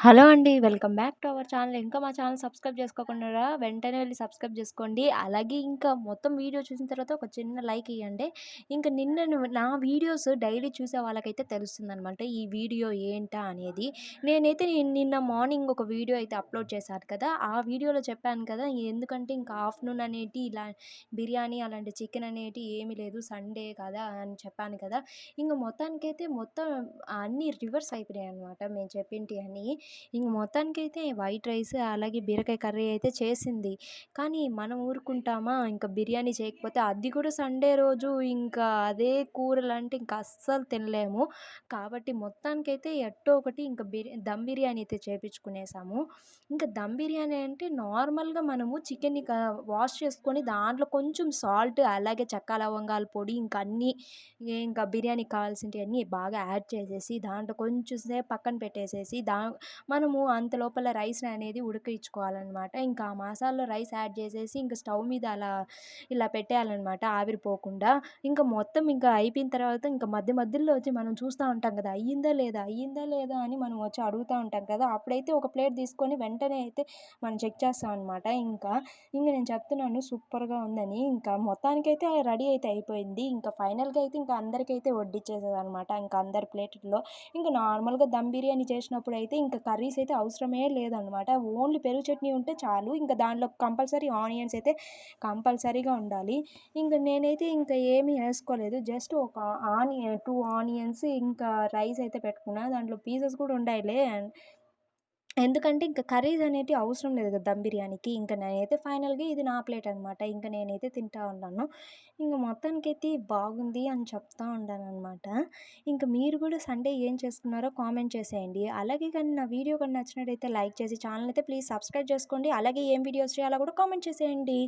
Hello అండి. Welcome back to our channel. ఇంకా మా ఛానల్ సబ్స్క్రైబ్ చేసుకోకుండా వెంటనే వెళ్ళి సబ్స్క్రైబ్ చేసుకోండి. అలాగే ఇంకా మొత్తం వీడియో చూసిన తర్వాత ఒక చిన్న లైక్ ఇవ్వండి ఇంకా నిన్న నా వీడియోస్ డైలీ చూసే వాళ్ళకైతే తెలుస్తుందనమాట. ఈ వీడియో ఏంటా అనేది. నేనైతే నిన్న మార్నింగ్ ఒక వీడియో అయితే అప్‌లోడ్ చేశాను కదా! ఆ వీడియోలో చెప్పాను కదా! ఎందుకంటే ఇంకా ఆఫ్టర్‌నూన్ అనేటి ఇలా బిర్యానీ అలాంటి చికెన్ అనేటి ఏమీ లేదు. సండే కదా! అని చెప్పాను కదా! ఇంకా మొత్తానికైతే మొత్తం అన్నీ రివర్స్ అయిపోయాయి అనమాట మేము చెప్పింటియన్నీ. ఇంక మొత్తానికైతే వైట్ రైస్ అలాగే బీరకాయ కర్రీ అయితే చేసింది. కానీ మనం ఊరుకుంటామా? ఇంకా బిర్యానీ చేయకపోతే అది కూడా సండే రోజు ఇంకా అదే కూరలు అంటే ఇంకా అస్సలు తినలేము. కాబట్టి మొత్తానికైతే ఎట్టో ఒకటి ఇంకా బిర్యా దమ్ బిర్యానీ అయితే చేపించుకునేసాము. ఇంకా దమ్ బిర్యానీ అంటే నార్మల్‌గా మనము చికెన్‌ని వాష్ చేసుకొని దాంట్లో కొంచెం సాల్ట్ అలాగే చెక్క, లవంగాల పొడి ఇంకా అన్నీ ఇంకా బిర్యానీకి కావాల్సినటియన్నీ బాగా యాడ్ చేసేసి దాంట్లో కొంచెం సేపు పక్కన పెట్టేసేసి దా మనము అంత లోపల రైస్‌ని అనేది ఉడికించుకోవాలనమాట. ఇంకా ఆ మసాలాలో రైస్ యాడ్ చేసేసి ఇంకా స్టవ్ మీద అలా ఇలా పెట్టేయాలనమాట ఆవిరిపోకుండా ఇంకా మొత్తం ఇంకా అయిపోయిన తర్వాత ఇంకా మధ్య మధ్యలో వచ్చి మనం చూస్తా ఉంటాం కదా! అయ్యిందా లేదా? అయ్యిందా లేదా? అని మనం వచ్చి అడుగుతా ఉంటాం కదా! అప్పుడైతే ఒక ప్లేట్ తీసుకొని వెంటనే అయితే మనం చెక్ చేస్తాం అనమాట. ఇంకా ఇంకా నేను చెప్తున్నాను సూపర్‌గా ఉందని. ఇంకా మొత్తానికైతే రెడీ అయితే అయిపోయింది. ఇంకా ఫైనల్‌గా అయితే ఇంకా అందరికైతే అనమాట ఇంకా అందరి ప్లేట్లో ఇంకా నార్మల్‌గా దమ్ బిర్యానీ చేసినప్పుడు అయితే ఇంకా కర్రీస్ అయితే అవసరమే లేదనమాట. ఓన్లీ పెరుగు చట్నీ ఉంటే చాలు. ఇంకా దాంట్లో కంపల్సరీ ఆనియన్స్ అయితే కంపల్సరీగా ఉండాలి. ఇంకా నేనైతే ఇంకా ఏమీ వేసుకోలేదు జస్ట్ ఒక ఆనియన్ టూ ఆనియన్స్ ఇంకా రైస్ అయితే పెట్టుకున్నా. దాంట్లో పీసెస్ కూడా ఉండాయిలే. ఎందుకంటే ఇంక కర్రీస్ అనేటివి అవసరం లేదు కదా! దమ్ బిర్యానీకి. ఇంక నేనైతే ఫైనల్‌గా ఇది నా ప్లేట్ అనమాట. ఇంక నేనైతే తింటా ఉన్నాను. ఇంక మొత్తానికైతే బాగుంది అని చెప్తా ఉన్నాను అనమాట ఇంక మీరు కూడా సండే ఏం చేసుకున్నారో కామెంట్ చేసేయండి. అలాగే కానీ నా వీడియో కానీ నచ్చినట్టయితే లైక్ చేసి ఛానల్ అయితే ప్లీజ్ సబ్స్క్రైబ్ చేసుకోండి. అలాగే ఏం వీడియోస్ చేయాలో కూడా కామెంట్ చేసేయండి.